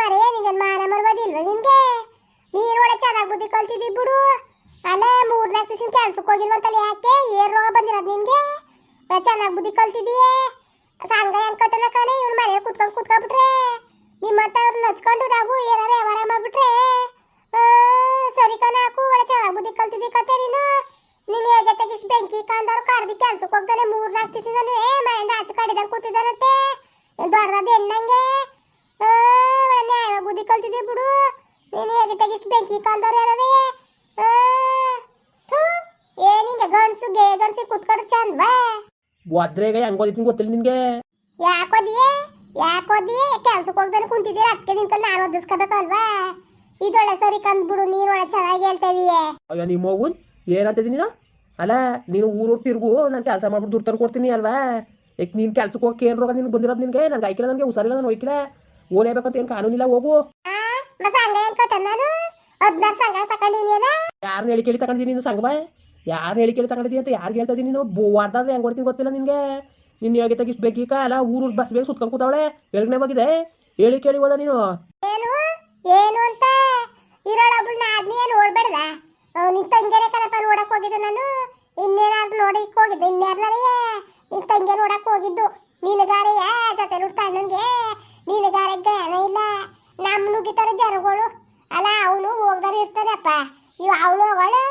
ಮರೆ, ನಿಂಗೆ ಮಾನ ಮರ್ಬೋದಿಲ್ವ ನಿನ್ಗೆ? ನೀರು ಒಳ ಚೆನ್ನಾಗಿ ಬುದ್ಧಿ ಕಲ್ತಿದ್ದಿ ಬಿಡು. ಅಲ್ಲ ಮೂರ್ನಾಲ್ಕು ದಿವಸ ಕೆಲ್ಸಕ್ಕೆ ಹೋಗಿಲ್ವಂತಲ್ಲ ಯಾಕೆ? ಏನ್ ರೋಗ ಬಂದಿರೋದು ನಿನ್ಗೆ? ಒಳ್ಳೆ ಚೆನ್ನಾಗಿ ಬುದ್ಧಿ ಕಲ್ತಿದೀಯೇ ಸಂಘ ಏನು ಕಟ್ಟಲ್ಲ ಕಣೆ, ಇವ್ನ ಮನೆ ಕುತ್ಕೊಂಡು ಕುತ್ಕೊಂಡ್ಬಿಟ್ರೆ ನಿಮ್ಮತ್ತ ಅವ್ರು ನಚ್ಕೊಂಡು ನಾವು ಏನಾರ ವ್ಯವಹಾರ ಮಾಡ್ಬಿಟ್ರೆ? ಸರಿ ಕಣ, ಹಾಕು, ಒಳ್ಳೆ ಚೆನ್ನಾಗಿ ಬುದ್ಧಿ ಕಲ್ತಿದ್ದಿ ಕತೆ ನೀನು. ನೀನು ಹೇಗೆ ತೆಗಿಸ್ ಬೆಂಕಿ ಕಾಂದವ್ರು ಕಡ್ದಿ ಕೆಲ್ಸಕ್ಕೆ ಹೋಗ್ತಾನೆ ಮೂರ್ನಾಲ್ಕು ದಿವಸದನು ಏ, ಮನೆಯಿಂದ ಆಚೆ ಕಡಿದಾಗ ಕೂತಿದ್ದಾನಂತೆ. ದೊಡ್ಡದಾದ ಹೆಣ್ಣಂಗೆ. ಬುದ್ಧಿ ಕಲ್ತಿದ್ದೆ ಬಿಡು. ನೀನು ಹೇಗೆ ತೆಗಿಸ್ ಬೆಂಕಿ ಕಾಲ್ದವ್ರು ಯಾರೇ ಏನಿಂಗೆ ಗಂಡ್ಸು ಗೇ ಗಂಡ್ಸಿ ಕುತ್ಕೊಂಡು ಚಂದ್ವಾ ಒದ್ರೆಗೆ ಹೆಂಗ್ ಓದಿತೀನಿ ಗೊತ್ತಿಲ್ಲ ನಿನ್ಗೆ? ಯಾಕೋದಿಯೇ ಯಾಕೋದಿಯೇ ಕೆಲ್ಸಕ್ಕೆ ಹೋಗ್ದಾನೆ ಕುಂತಿದ್ದೀರ ಅದಕ್ಕೆ ನಿನ್ ಕಲ್ ನಾನು ಓದಿಸ್ಕೋಬೇಕಲ್ವಾ? ಇದೊಳ್ಳೆ ಸರಿ ಕಂದ್ಬಿಡು ನೀನು ಒಳ್ಳೆ ಚೆನ್ನಾಗಿ ಹೇಳ್ತಾ ಇದೀಯೇ. ಅಯ್ಯೋ ನಿಮ್ಮ ಮಗುನ್ ಏನಂತಿದ್ದೀನಿ ನೀನು? ಅಲ್ಲ ನೀನು ಊರು ತಿರುಗು ನಾನು ಕೆಲಸ ಮಾಡ್ಬಿಟ್ಟು ದುಡ್ಡು ತಂದು ಕೊಡ್ತೀನಿ ಅಲ್ವಾ? ಈಗ ನೀನು ಕೆಲ್ಸಕ್ಕೆ ಹೋಗಿ ಏನು ರೋಗ ನಿನ್ಗೆ ಬಂದಿರೋದು ನಿನಗೆ? ನನಗೆ ಐಕಿಲ್ಲ ನನಗೆ ಹುಷಾರಿಲ್ಲ ನಾನು ಹೋಯ್ಕಿಲ್ಲ ಓಲೇಬೇಕಂತ ಏನು ಕಾನೂನಿಲ್ಲ ಹೋಗು ಯಾರು ಯಾರನ್ನ ಹೇಳಿ ಕೇಳಿ ತಗೊಂಡಿದ್ದೀನಿ ನೀನು ಸಂಗವ ಯಾರು ಹೇಳಿ ಕೇಳಿ ತಗೊಂಡಿದ್ದೀನಿ ಅಂತ ಯಾರು ಹೇಳ್ತಾ ನೀನು ವಾರ್ದಾದ್ರೆ ಹೆಂಗೆ ಕೊಡ್ತೀನಿ ಗೊತ್ತಿಲ್ಲ ನಿನಗೆ ನಿನ್ನ ಯೋಗ್ಯತೆ ಇಷ್ಟು ಬೇಕೀಗ ಅಲ್ಲ ಊರು ಬಸ್ ಬೇಗ ಸುತ್ಕೊಂಡು ಕೂತಾವಳೆ ಎರಡನೇ ಹೋಗಿದೆ ಹೇಳಿ ಕೇಳಿ ಹೋದ ನೀನು ಏನು ಏನು ಅಂತ ಇರೋಳೊಬ್ಳು ನಾದ್ನಿ ಏನು ನೋಡ್ಬೇಡ್ದ ನಿನ್ ತಂಗಿಯರೇ ಕಣಪ್ಪ ನೋಡಕ್ ಹೋಗಿದ್ದು ನಾನು ಇನ್ನೇನಾದ್ರು ನೋಡಿ ಹೋಗಿದ್ದು ಇನ್ಯಾರನಾರೇ ನಿನ್ ತಂಗಿ ನೋಡಕ್ ಹೋಗಿದ್ದು ನಿನಗಾರೆಯ ಜೊತೆ ಹುಡ್ತ ಅಣ್ಣನ್ಗೆ ನಿನಗಾರೆ ಜ್ಞಾನ ಇಲ್ಲ. ನಮ್ಮ ನುಗ್ಗಿತಾರ ಜನಗಳು. ಅಲ್ಲ, ಅವನು ಹೋಗ್ದಾರ ಇರ್ತಾನಪ್ಪ. ಇವ್ ಅವಳು ಹೋಗೋಳು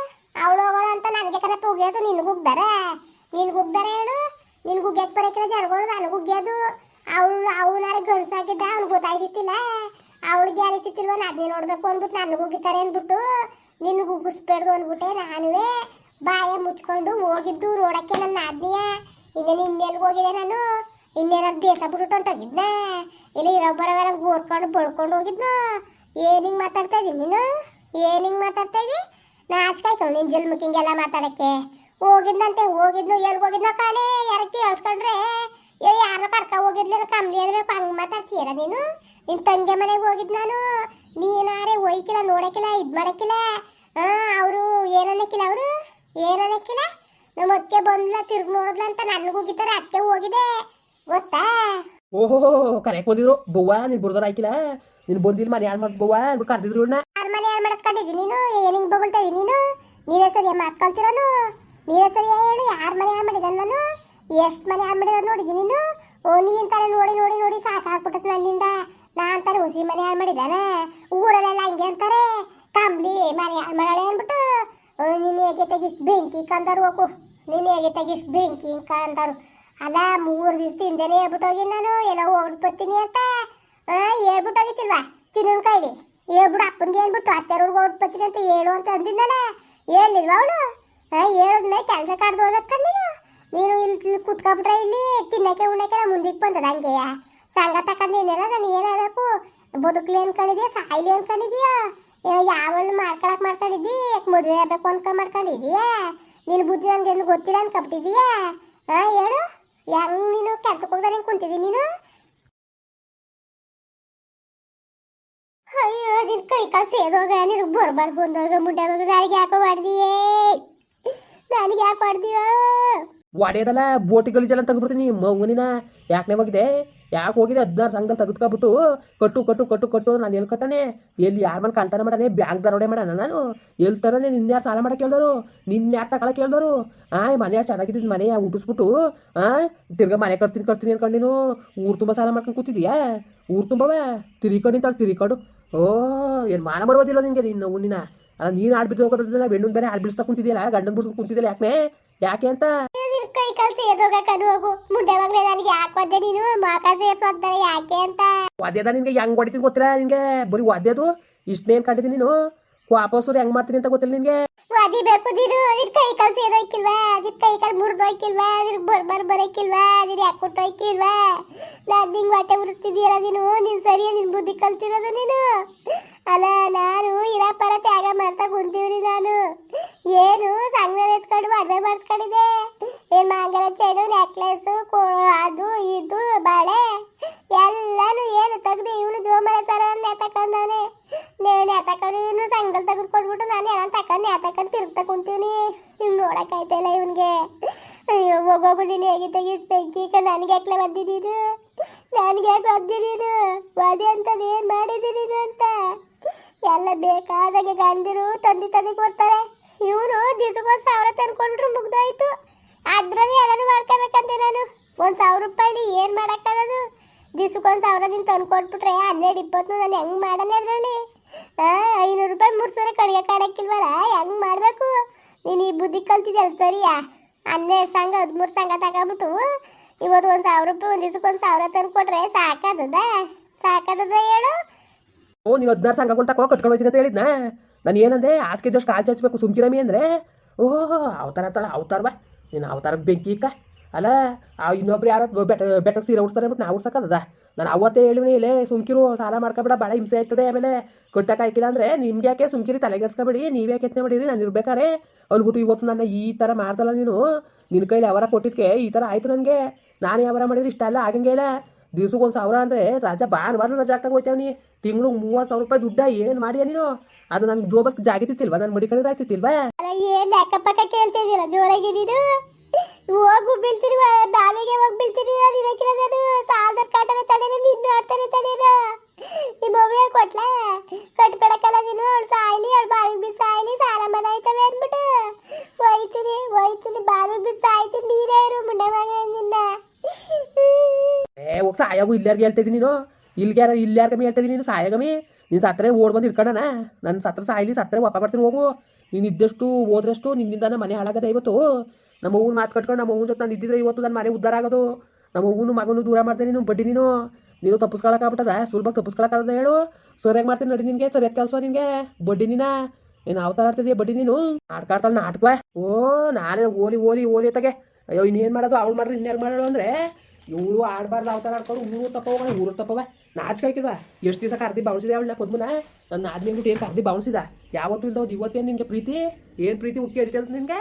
ಅವಳು ಹೋಗೋಳು ಅಂತ ನನಗೆ ಕರೆ ಉಗಿಯೋದು ನಿನ್ ಗುಗ್ದಾರ. ಹೇಳು. ನಿನ್ ಉಗ್ಯಕ್ ಬರಕಿಲ್ಲ ಜನಗಳು ನಾನು ಉಗ್ಯೋದು ಅವಳು, ಅವನಾರ ಗಂಡ್ಸಾಗಿದ್ದ ಅವ್ನು ಗೊತ್ತಾಗಿತ್ತಿಲ್ಲ ಅವಳಿಗೆ ನಾನೇ ನೋಡ್ಬೇಕು ಅಂದ್ಬಿಟ್ಟು ನನಗೆ ಉಗಿತಾರೆ ಅಂದ್ಬಿಟ್ಟು ನಿನ್ ಗುಗ್ಗಿಸ್ಬೇಡ್ದು ಅಂದ್ಬಿಟ್ಟೆ ನಾನುವೇ. ಬಾಯ ಮುಚ್ಕೊಂಡು ಹೋಗಿದ್ದು ನೋಡಕ್ಕೆ ನನ್ನ ಆಜ್ಞೆಯ ಇನ್ನೇನು ಇನ್ನೆಲ್ಗೆ ಹೋಗಿದೆ ನಾನು. ಇನ್ನೇನಾದ್ರು ದೇಶ ಬಿಟ್ಟು ಹೊಂಟೋಗಿದ್ನ? ಇಲ್ಲ ಇರೊಬ್ಬರವೆಲ್ಲ ಗೋರ್ಕೊಂಡು ಬಳ್ಕೊಂಡು ಹೋಗಿದ್ನ? ಏನಿಂಗ್ ಮಾತಾಡ್ತಾ ಇದೀನಿ ನೀನು? ಏನಿಂಗ್ ಮಾತಾಡ್ತಾ ಇದ್ದಿ ನಾಚ್ಕಾಯ್ತು ನಿನ್ ಜಲ್ಮಕ್ಕಿಂಗೆಲ್ಲ ಮಾತಾಡಕ್ಕೆ. ಹೋಗಿದ್ನಂತೆ, ಹೋಗಿದ್ನು ಎಲ್ಲಿ ಹೋಗಿದ್ನ ಕಾಣೆ? ಯಾರ ಕೇಳಿಸ್ಕೊಂಡ್ರೆ? ಏ ಯಾರೋ ಕರ್ಕ ಹೋಗಿದ್ಲಿ ಕಮ್ಮಿ ಅನ್ಬೇಕು ಹಂಗ್ ಮಾತಾಡ್ತೀರ ನೀನು? ನಿನ್ ತಂಗಿ ಮನೆಗೆ ಹೋಗಿದ್ ನಾನು. ನೀನಾರೆ ಒಯ್ಕಿಲ್ಲ ನೋಡಕ್ಕಿಲ್ಲ ಇದ್ ಮಾಡಕ್ಕಿಲ್ಲ ಅವರು ಏನನ್ನಕ್ಕಿಲ್ಲ ಅವರು? ಏನನ್ನಕ್ಕಿಲ್ಲ ನಮ್ಮ ಅತ್ತೆ ಬಂದ್ಲ, ತಿರ್ಗಿ ನೋಡಿದ್ಲ ಅಂತ ನನಗೆ ಹೋಗಿದ್ದಾರೆ ಅತ್ತೆ ಹೋಗಿದೆ. ಗೊತ್ತಾ? ಓಹೋ ಕರೆಯಕ್ಕೆ ಬಂದಿದ್ರು ಬವ್ವ ನೀನು ಬುರ್ದಾರ ಆಯ್ಕಿಲ್ಲ? ನೀನು ಬಂದಿಲ್ಲ ಮನೆ ಯಾರು ಮಾಡ್ ಬವ್ವ? ಅಂದ್ಬಿಟ್ಟು ಕರೆದಿದ್ರು ಇವ್ರನ್ನ ಯಾರ ಮನೆ ಯಾರು ಮಾಡಕ್ಕೊಂಡಿದ್ದಿ ನೀನು? ಏನಿಂಗ್ ಬಗಳ್ತಾ ಇದೀನಿ ನೀನು? ನೀನೇ ಸರಿ ಮಾತ್ಕೊಳ್ತಿರೋನು ನೀನೇ ಸರಿ ಹೇಳು ಯಾರ ಮನೆ ಯಾರು ಮಾಡಿದ ನಾನು? ಎಷ್ಟು ಮನೆ ಯಾರು ಮಾಡಿದ ನೋಡಿದ್ದೀನಿ ನೀನು? ಓ ನೀನ್ ತರ ನೋಡಿ ನೋಡಿ ನೋಡಿ ಸಾಕಾಗ್ಬಿಟ್ಟತ್ ನನ್ನಿಂದ. ನಾನ್ ತರ ಹುಸಿ ಮನೆ ಯಾರು ಮಾಡಿದಾನ? ಊರಲ್ಲೆಲ್ಲ ಹಂಗೆ ಅಂತಾರೆ. ಕಂಬ್ಲಿ ಮನೆ ಯಾರು ಮಾಡಾಳೆ ಅಂದ್ಬಿಟ್ಟು ನೀನು ನೀನ್ ಹೇಗೆ ತೆಗಿಸ್ ಬೆಂಕಿ ಕಂದರು ಹೋಗು ನೀನು ಹೇಗೆ ತೆಗಿಸ್ ಬೆಂಕಿ ಕಂದರು ಅಲ್ಲ, ಮೂರು ದಿವಸ ಹೇಳ್ಬಿಟ್ಟು ಹೋಗಿ ನಾನು. ಏನೋ ಹೋಗ್ಬಿಟ್ಟು ಬರ್ತೀನಿ ಅಂತ. ಹೇಳ್ಬಿಟ್ಟು ಹೋಗಿತ್ತಿಲ್ವಾ ಚಿನ್ನನ ಕೈಲಿ. ಹೇಳ್ಬಿಡು, ಅಪ್ಪನಿಗೆ ಹೇಳ್ಬಿಟ್ಟು ಅತ್ತೆರವ್ರಿಗೆ ಹೊರಟು ಬರ್ತೀನಿ ಅಂತ ಹೇಳು ಅಂತ ಅಂದಿದ್ದಲ್ಲ ಹೇಳಿಲ್ವಾ ಅವಳು? ಹೇಳಿದ್ಮೇಲೆ ಕೆಲಸ ಕಾಡ್ದು ಹೋಗಕ್ಕೆ ನೀನು. ನೀನು ಇಲ್ಲಿ ಕುತ್ಕೊಬಿಟ್ರೆ ಇಲ್ಲಿ ತಿನ್ನಕ್ಕೆ ಉಣ್ಣಕ್ಕೆ ಮುಂದಕ್ಕೆ ಬಂದದ ಹಂಗೆಯ ಸಂಘ ತಗೊಂಡಿದ್ದೀನಲ್ಲ ನಾನು ಏನಾಗಬೇಕು? ಬದುಕಲಿ ಅನ್ಕೊಂಡಿದ್ಯಾ? ಸಾಯ್ಲಿ ಅನ್ಕೊಂಡಿದ್ಯಾ? ಯಾವಳು ಮಾಡ್ಕೊಳಕ್ ಮಾಡ್ಕೊಂಡಿದ್ದಿ? ಮದುವೆ ಆಗ್ಬೇಕು ಅನ್ಕೊಂಡ್ ಮಾಡ್ಕೊಂಡಿದ್ಯಾ? ನಿನ್ನ ಬುದ್ಧಿ ನನ್ಗೆ ಗೊತ್ತಿಲ್ಲ ಅನ್ಕೊಬಿಟ್ಟಿದ್ಯಾ? ಹೇಳು. ಹೆಂಗ್ ನೀನು ಕೆಲ್ಸಕ್ಕೆ ಹೋಗ್ದಾನೆ ಕುಂತಿದ್ದೀನಿ ನೀನು? ಅಯ್ಯೋ, ನಿನ್ ಕೈ ಕಾಲು ಸೇದೋಗ ನಿನಗೆ ಬರ್ಬಾರ್ ಬಂದೋಗ ಮುಂಡೆ ನನಗೆ ಯಾಕೋ ಮಾಡ್ದಿಯೇ ನನಗೆ ಯಾಕೆ ಮಾಡ್ದೀಯೋ ಒಡೆಯದಲ್ಲ ಬೋಟಿ ಗಲೀಜೆಲ್ಲ ತೆಗೆದ್ಬಿಡ್ತೀನಿ ಮಗುನಿನ. ಯಾಕನೇ ಹೋಗಿದೆ ಯಾಕೆ ಹೋಗಿದೆ? ಹದಿನಾರು ಸಂಘದಲ್ಲಿ ತೆಗೆದ್ಕೊಬಿಟ್ಟು ಕಟ್ಟು ಕಟ್ಟು ಕಟ್ಟು ಕಟ್ಟು, ನಾನು ಎಲ್ಲಿ ಕಟ್ಟಾನೆ ಎಲ್ಲಿ ಯಾರ ಮನೆ ಕಳ್ತಾನೆ ಮಾಡಾನೆ? ಬ್ಯಾಂಕ್ ದರೋಡೆ ಮಾಡೋಣ ನಾನು? ಎಲ್ಲಿ ತರೋನೆ? ನಿನ್ನ ಸಾಲ ಮಾಡಕ್ಕೆ ಕೇಳ್ದೋರು ನಿನ್ನ ಯಾರು ತಗೊಳಕ್ಕೆ ಕೇಳ್ದವರು ಆಯ್, ಮನೆ ಯಾರು ಚೆನ್ನಾಗಿದ್ದು ಮನೆ ಉಟ್ಟಿಸ್ಬಿಟ್ಟು ಆ ತಿರ್ಗಾ ಮನೆ ಕಟ್ತೀನಿ ಕಟ್ತೀನಿ ಅನ್ಕೊಂಡು ಊರು ತುಂಬ ಸಾಲ ಮಾಡ್ಕೊಂಡು ಕೂತಿದ್ಯಾ? ಊರು ತುಂಬವೇ? ತಿರಿಕೊಂಡು ನಿಂತಾಳು, ತಿರಿಕೊಂಡು. ಓ, ಏನು ಮಾನ ಬರೋದಿಲ್ಲ ನಿನಗೆ ನಿನ್ನ ನಿನ್ನ ಅಲ್ಲ, ನೀನು ಆಡ್ಬಿಟ್ಟು ಹೋಗೋದಿಲ್ಲ ಬೆಣ್ಣು ಬೇರೆ ಆಡ್ಬಿಡಿಸ್ತಾ ಕುಂತಿದ್ಯಲ್ಲ, ಗಂಡನ ಬಿಡ್ಸ್ಕೊಂಡು ಕುಂತಿದ್ಯಲ್ಲ ಯಾಕೆ ಯಾಕೆ ಅಂತ? ಕೈ ಕಾಲು ಸೇದೋಗ ಕನು ಹೋಗು. ಮುಂಡೆ ಮಗನೇ ನನಗೆ ಯಾಕೆ ಒದ್ದೆ ನೀನು? ಮಾಕ ಸೇರ್ಸೋದ್ದಾರೆ ಯಾಕೆ ಅಂತ? ವಾದ್ಯದ ನಿನ್ಗೆ ಹೆಂಗ್ ಹೊಡಿತೀನಿ ಗೊತ್ತಿಲ್ಲ ನಿನ್ಗೆ? ಬರೀ ವಾದ್ಯದು ಇಷ್ಟನೇನು ಕಂಡಿದ್ದೀನಿ ನೀನು? ವಾಪಸ್ಸು ಹೆಂಗ್ ಮಾಡ್ತೀನಿ ಅಂತ ಗೊತ್ತಿಲ್ಲ ನಿನ್ಗೆ? ಒದಿಬೇಕು ನೀನು. ನಿನ್ ಕೈ ಕಾಲು ಸೇದೋಯ್ಕಿಲ್ವಾ ನಿನ್ ಕೈ ಕಾಲು ಮುರಿದೋಯ್ಕಿಲ್ವಾ? ನಿನ್ ಬರ್ ಬರ್ ಬರೋಕ್ಕಿಲ್ವಾ ನೀನ್ ಯಾಕೆ ಕೊಟ್ಟೋಯ್ಕಿಲ್ವಾ ನಾನು ನಿಂಗೆ ಹೊಟ್ಟೆ ಉರಿಸ್ತಿದ್ದೀಯಲ್ಲ ನೀನು? ನಿನ್ ಸರಿಯಾ ನಿನ್ ಬುದ್ಧಿ ಕಲ್ತಿರೋದು ನೀನು? ಅಲ್ಲ ನಾನು ಇರಪ್ಪರ ತ್ಯಾಗ ಮಾಡ್ತಾ ಕುಂತೀವ್ರಿ ನಾನು. ಏನು? ಸಂಘದಲ್ಲಿ ಮದುವೆ ಮಾಡಿಸ್ಕೊಂಡಿದೆ ಏನು ಮಾಂಗಲ ಚೈನು ನೆಕ್ಲೆಸ್ ಅದು, ಇದು, ಬಾಳೆ, ಎಲ್ಲಾನು ಏನು ತೆಗ್ದು ಇವನು ಜೋಮಲ ಸರ ನೆತಕೊಂಡವನೆ ನೆತಕೊಂಡು ಇವನು ಸಂಗಲ್ ತೆಗೆದು ಕೊಟ್ಬಿಟ್ಟು ನಾನು ಎಲ್ಲ ತಕೊಂಡು ನೆತಕೊಂಡು ತಿರುಗ್ತಾ ಕುಂತೀವ್ನಿ ಇವ್ ನೋಡಕ್ಕಾಯ್ತಲ್ಲ ಇವನಿಗೆ. ಅಯ್ಯೋ ಹೋಗೋಗುದಿನ ಹೇಗೆ ತೆಗಿ ಬೆಂಕಿ ನನಗೆ ಯಾಕ್ಲೆ ಬಂದಿದ್ದೀನು ನನಗೆ ಗೊತ್ತಿ ನೀನು? ವಧೆ ಅಂತದ್ ಏನ್ ಮಾಡಿದಿ ನೀನು ಅಂತ. ಎಲ್ಲ ಬೇಕಾದಾಗೆ ಗಂಧಿರು ತಂದಿ ತಂದಿ ಕೊಡ್ತಾರೆ. ಇವನು ದಿವಸಕ್ಕೊಂದು ಸಾವಿರ ತಂದ್ಕೊಂಡ್ರು ಮುಗ್ದೋಯ್ತು. ಅದ್ರಲ್ಲಿ ಎಲ್ಲರೂ ಮಾಡ್ಕೋಬೇಕಂತೆ ನಾನು. ಒಂದು ಸಾವಿರ ರೂಪಾಯಿಲಿ ಏನು ಮಾಡೋಕ್ಕಾಗೋದು? ದಿವಸಕ್ಕೊಂದು ಸಾವಿರ ನೀನು ತಂದು ಕೊಟ್ಬಿಟ್ರೆ ಹನ್ನೆರಡು ಇಪ್ಪತ್ತು ನಾನು ಹೆಂಗೆ ಮಾಡೋಣ ಅದರಲ್ಲಿ? ಐನೂರು ರೂಪಾಯಿ ಮೂರು ಸಾವಿರ ಕಡಿಗೆ ಕಾಡಕ್ಕಿಲ್ವಲ್ಲ ಹೆಂಗೆ ಮಾಡಬೇಕು? ನೀನು ಈ ಬುದ್ಧಿ ಕಲ್ತಿದ್ಯಲ್ಲ ಸರಿಯಾ? ಹನ್ನೆರಡು ಸಂಘ, ಹದಿಮೂರು ಸಂಘ ತಗೊಂಬಿಟ್ಟು ಇವತ್ತು ಒಂದು ಸಾವಿರ ರೂಪಾಯಿ ಒಂದು ದಿವಸಕ್ಕೆ ಒಂದು ಸಾವಿರ ತಂದು ಕೊಟ್ರೆ ಸಾಕಾದದ? ಸಾಕಾದದ ಹೇಳು? ಓ, ನೀನು ಹದಿನಾರು ಸಂಘಗಳು ತಗೋ ಕಟ್ಕೊಂಡು ಹೋಗ್ತೀನಿ ಅಂತ ಹೇಳಿದ್ನ? ನಾನು ಏನಂದ್ರೆ ಹಾಸಿಗೆ ಇದ್ದಷ್ಟು ಕಾಲು ಚಚ್ಚಬೇಕು ಸುಮ್ಕಿರಮಿ ಅಂದರೆ? ಓಹೋ, ಅವತಾರ ಆಯ್ತಳ ಅವತಾರ ಬಾ. ನೀನು ಅವತಾರಕ್ಕೆ ಬೆಂಕಿ ಇಕ್ಕ. ಅಲ್ಲ, ಆ ಇನ್ನೊಬ್ರು ಯಾರೋ ಬೆಟ್ಟ ಬೆಟ್ಟಕ್ಕೆ ಸೀರೆ ಉಡ್ಸ್ತಾರೆ ಬಿಟ್ಟು ನಾವು ಉಡ್ಸಕ್ಕದ ನಾನು ಅವತ್ತೇ ಹೇಳಿವಿ ಇಲ್ಲೇ ಸುಮ್ಕಿರು, ಸಾಲ ಮಾಡ್ಕೊಬೇಡ ಭಾಳ ಹಿಂಸೆ ಆಯ್ತದೆ ಆಮೇಲೆ ಕೊಟ್ಟಕ್ಕೆ ಹಾಕಿಲ್ಲ ಅಂದರೆ ನಿಮ್ಗೆ ಯಾಕೆ ಸುಮ್ಕಿರಿ ತಲೆಗೆಡ್ಸ್ಕೊಬೇಡಿ ನೀವೇ ಯಾಕೆ ಯತ್ನೆ ಮಾಡಿರಿ ನಾನು ಇರ್ಬೇಕಾರೆ? ಅಂದ್ಬಿಟ್ಟು ಇವತ್ತು ನನ್ನ ಈ ಥರ ಮಾಡ್ದಲ್ಲ ನೀನು? ನಿನ್ನ ಕೈಲಿ ಅವರ ಕೊಟ್ಟಿದ್ಕೆ ಈ ಥರ ಆಯಿತು ನನಗೆ. ನಾನು ಯಾವಾರ ಮಾಡಿದ್ರೆ ಇಷ್ಟ ಅಲ್ಲ ಆಗಂಗೆ ಇಲ್ಲ. ದಿವ್ಸಕ್ಕೆ ಒಂದು ಸಾವಿರ ಅಂದರೆ ರಾಜ ಬಾರ್ ರಜಾ ಆಗ್ತಾಗ ಹೋಯ್ತೇವನಿ ತಿಂಗಳಿಗೆ ಮೂವತ್ತು ಸಾವಿರ ರೂಪಾಯಿ ದುಡ್ಡ ಏನು ಮಾಡಿಯ ನೀನು? ಅದು ನನ್ನ ಜೋಬಕ್ಕೆ ಜಾಗಿತಿತ್ತಿಲ್ವಾ ನಾನು ಮಡಿಕೊಂಡಿದ್ರೆ ಆಯ್ತಿತ್ತಿಲ್ವಾ ಏನು ಅಕ್ಕಪಕ್ಕ ಕೇಳ್ತಿದ್ದೀರ? ಜೋರಾಗಿ ನೀನು? ಹೋಗು ಬೀಳ್ತೀನಿ ಬಾ- ಬಾವಿಗೆ ಹೋಗಿ ಬೀಳ್ತೀನಿ ನಾನು ಇರಕ್ಕಿಲ್ಲ ನಾನು ಸಾಲದ ಕಾಟನ ತಡೀನ ನಿನ್ನ ಆಡ್ತಾನೆ ತಡೀನ? ನಿಮ್ಮ ಮೊಬೈಲ್ ಕೊಟ್ಲೆ? ಕಟ್ಬಿಡಕ್ಕಲ್ಲ ನೀನು? ಅವ್ಳು ಸಾಯ್ಲಿ, ಅವ್ಳು ಬಾವಿಗೆ ಬಿದ್ದು ಸಾಯ್ಲಿ, ಸಾಲ ಮನ ಆಯ್ತವೆ ಅಂದ್ಬಿಟ್ಟು. ಹೋಯ್ತೀನಿ ಹೋಯ್ತೀನಿ ಬಾವಿಗೆ ಬಿದ್ದು ಸಾಯ್ತೀನಿ, ನೀರೇ ಇರು ಮುಂಡೆ ಮಗ ನಿನ್ನ ಹೋಗಿ ಸಾಯಾಗು ಇಲ್ಲಾರ್ಗೆ ಹೇಳ್ತಿದ್ದೀನಿ ನೀನು? ಇಲ್ಗ್ಯಾರ ಕಮ್ಮಿ ಹೇಳ್ತಿದ್ದೀನಿ ನೀನು ಸಾಯಾಗಮಿ? ನೀನು ಸತ್ತರೆ ಓಡ್ ಬಂದು ಇಟ್ಕೊಳ್ಳೋಣ ನನ್ನ ಸತ್ರ ಸಾಯ್ಲಿ ಸತ್ತರೆ ವಾಪ ಬರ್ತೀನಿ ಹೋಗು. ನೀನು ಇದ್ದಷ್ಟು ಹೋದ್ರಷ್ಟು ನಿನ್ನಿಂದ ನಮ್ಮ ಮನೆ ಹಾಳಾಗದೆ ಇವತ್ತು. ನಮ್ಮ ಹೂವು ಮಾತು ಕಟ್ಕೊಂಡು ನಮ್ಮ ಹೂವು ಜೊತೆ ನಾನು ಇದ್ದಿದ್ರೆ ಇವತ್ತು ನನ್ನ ಮನೆ ಉದ್ದಾರ ಆಗೋದು. ನಮ್ಮ ಹೂವು ಮಗನು ದೂರ ಮಾಡ್ತೀನಿ ನೀನು, ಬಡ್ಡಿ ನೀನು. ನೀನು ತಪ್ಪಿಸ್ಕೊಳಕ್ಕಾಗ್ಬಿಟ್ಟದ ಸುಲಭ ತಪ್ಪಿಸ್ಕೊಳಕ್ಕಾಗದ ಹೇಳು? ಸರಿಯಾಗಿ ಮಾಡ್ತೀನಿ ನಡಿ ನಿನಗೆ ಸರಿಯಾಗಿ ಕೆಲಸ ನಿನಗೆ. ಬಡ್ಡಿ ನೀನ? ಏನು ಥರ ಆಡ್ತಿದ್ಯಾ ಬಡ್ಡಿ ನೀನು? ಆಡ್ಕಾಡ್ತಾಳೆ ನಾಟಕ ಓ, ನಾನೇ ಓಲಿ ಓಲಿ ಓಲಿ ತಗೆ ಅಯ್ಯೋ, ಇನ್ನೇನು ಮಾಡೋದು? ಅವ್ಳು ಮಾಡ್ರಿ ಇನ್ಯಾರು ಮಾಡೋಳು ಅಂದರೆ? ಇವಳು ಆಡಬಾರ್ದು ಅವತಾರ ಆಡ್ಕೊಂಡು ಊರು ತಪ್ಪವ ಊರು ತಪ್ಪವ ನಾಚಿಕೆ ಹಾಕಿಲ್ವಾ ಎಷ್ಟು ದಿವಸ ಕರ್ದಿ ಬಾವಿಸಿದೆ ಅವಳನ್ನ ಪದ್ಮನ? ನನ್ನ ಆದ್ಮೇಲೆ ಏನು ಕರ್ದಿ ಬಾವಿಸಿದ ಯಾವತ್ತೂ ಇಲ್ದವ್ದು, ಇವತ್ತೇನು ನಿನಗೆ ಪ್ರೀತಿ? ಏನು ಪ್ರೀತಿ ಉಕ್ಕಿ ಅಂತ ನಿನಗೆ?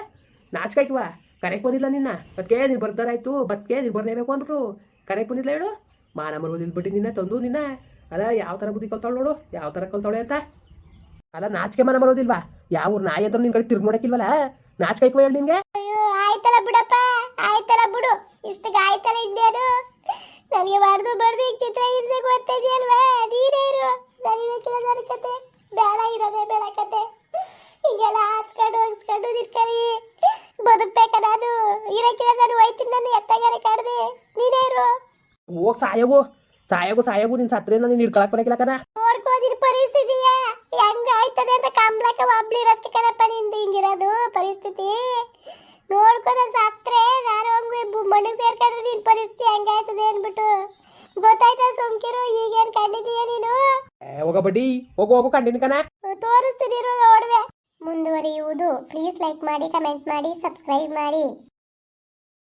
ನಾಚಿಕೆ ಹಾಕಿವಾ ಕರೆಕ್ಟ್ ಬಂದಿಲ್ಲ ನಿನ್ನ? ಅದಕ್ಕೆ ನೀನು ಬರ್ದಾರಾಯ್ತು ಬದಕ್ಕೆ ನೀನು ಬರ್ಲೇಬೇಕು ಅಂದ್ರು ಕರೆಕ್ಟ್ ಬಂದಿಲ್ಲ ಹೇಳು? ಮಾನ ಬಿಟ್ಟು ನಿನ್ನ, ತಂದು ನಿನ್ನ. ಅಲ್ಲ, ಯಾವ ಥರ ಬುದ್ಧಿ ಕಲ್ತಾಳು ನೋಡು. ಯಾವ ಥರ ಕಲ್ತಾಳೆ ಅಂತ. ಅಲ್ಲ, ನಾಚಿಕೆ ಮನ ಬರೋದಿಲ್ವಾ ಯಾವ ನಾಯಿ ಅಂತ ನಿನ್ನ ಕಡೆ ತಿರ್ಗಿ ನೋಡೋಕ್ಕಿಲ್ವಲ್ಲ ನಾಚಿಕೆ ಹೇಳಿ ನಿಂಗೆ ನಾನು ಎತ್ತಗಾರೆ ಕಾಡ್ದೆ? ನೀನೇ ಇರು. ಹೋಗ್ ಸಾಯೋಗು. ಸಾಯೋಗು ಸಾಯೋಗು ನಿನ್ ಸತ್ರೇನ ನೀನು ಹಿಡ್ಕೊಳಕ್ ಬರಕಿಲ್ಲ ಕಣ. ನೋಡ್ಕೋದಿನ ಪರಿಸ್ಥಿತಿಯ. ಹೆಂಗ ಆಯ್ತದೆ ಅಂತ ಕಂಬ್ಲಕ್ಕ ಒಬ್ಳಿರತ್ತೆ ಕಣಪ್ಪ ನಿಂದು ಹಿಂಗಿರೋದು ಪರಿಸ್ಥಿತಿ. ನೋಡ್ಕೋದ ಸತ್ರೆ ನಾನು ಹಂಗೆ ಮಣ್ಣು ಸೇರ್ಕೊಂಡ್ರೆ ನಿನ್ ಪರಿಸ್ಥಿತಿ ಹೆಂಗಾಯ್ತದೆ ಅನ್ಬಿಟ್ಟು ಗೊತ್ತಾಯ್ತಾ ಸುಮ್ಕಿರು ಈಗೇನ್ ಕಂಡಿದೀಯ ನೀನು? ಹೋಗ ಬಡ್ಡಿ. ಹೋಗು ಹೋಗು ಕಂಡಿನ ಕಣ. ತೋರಿಸ್ತೀನಿ ಇರು ನೋಡುವೆ. ಮುಂದುವರಿಯುವುದು. ಪ್ಲೀಸ್ ಲೈಕ್ ಮಾಡಿ ಕಮೆಂಟ್ ಮಾಡಿ ಸಬ್ಸ್ಕ್ರೈಬ್ ಮಾಡಿ.